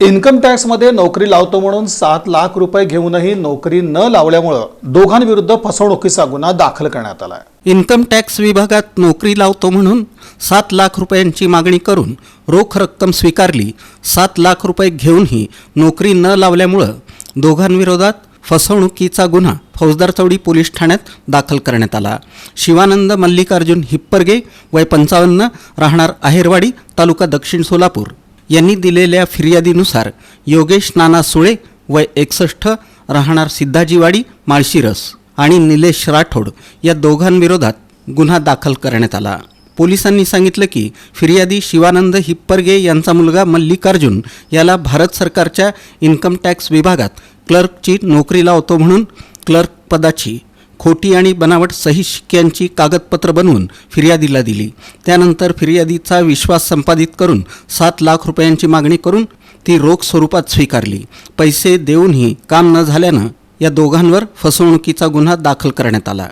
Income टॅक्समध्ये नोकरी लावतो म्हणून सात लाख रुपये घेऊनही नोकरी न लावल्यामुळं दोघांविरुद्ध फसवणुकीचा गुन्हा दाखल करण्यात आला इन्कम टॅक्स विभागात नोकरी लावतो म्हणून सात लाख रुपयांची मागणी करून रोख रक्कम स्वीकारली सात लाख रुपये घेऊनही नोकरी न लावल्यामुळं दोघांविरोधात फसवणुकीचा गुन्हा फौजदार चौडी पोलीस ठाण्यात दाखल करण्यात आला. शिवानंद मल्लिकार्जुन हिप्परगे वय पंचावन्न राहणार आहेरवाडी तालुका दक्षिण सोलापूर. यांनी दिलेल्या फिर्यादीनुसार योगेश नाना सुळे वय एकसष्ट राहणार सिद्धाजीवाडी माळशिरस आणि निलेश राठोड या दोघांविरोधात गुन्हा दाखल करण्यात आला. पोलिसांनी सांगितलं की फिर्यादी शिवानंद हिप्परगे यांचा मुलगा मल्लिकार्जुन याला भारत सरकारच्या इन्कम टॅक्स विभागात क्लर्कची नोकरी लावतो म्हणून क्लर्क पदाची खोटी आणि बनावट सही शिक्क्यांची कागदपत्र बनवून फिर्यादीला दिली. त्यानंतर फिर्यादीचा विश्वास संपादित करून सात लाख रुपयांची मागणी करून ती रोख स्वरूपात स्वीकारली. पैसे देऊनही काम न झाल्यानं या दोघांवर फसवणुकीचा गुन्हा दाखल करण्यात आला.